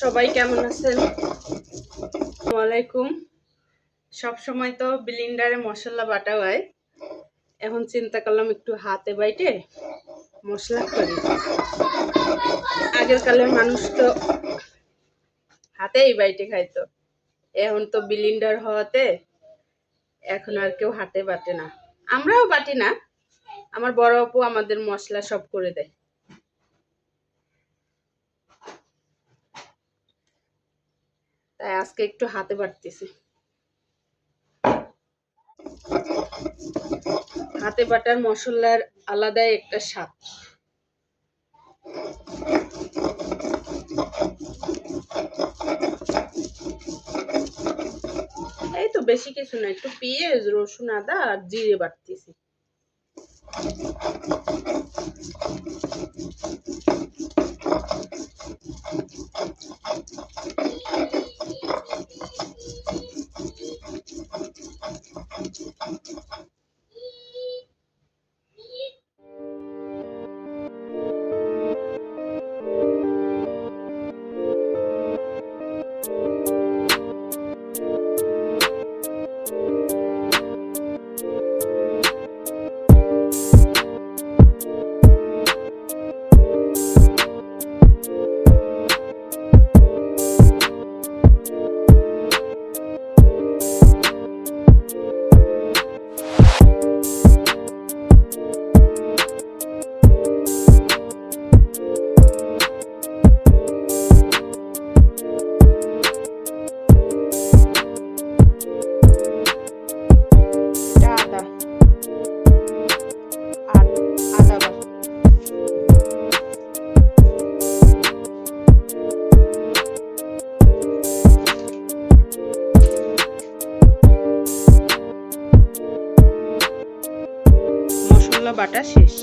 সবাই কেমন আছেন? সব সময় তো ব্লিন্ডারে মশলা বাটা হয়। এখন চিন্তা করলাম একটু হাতে বাইটে মশলা করি। আগের কালের মানুষ তো হাতেই বাইটে খাইতো। এখন তো ব্লিন্ডার হওয়াতে এখন আর কেউ হাতে বাটে না। আমরাও বাটি না। আমার বড় আপু আমাদের মশলা সব করে দেয়। তাই আজকে একটু হাতে বাটতেছি হাতে বাটার মশলার আলাদাই একটা স্বাদ। এই তো বেশি কিছু না, একটু পেঁয়াজ, রসুন, আদা আর জিরে বাটতেছি বাটা শেষ।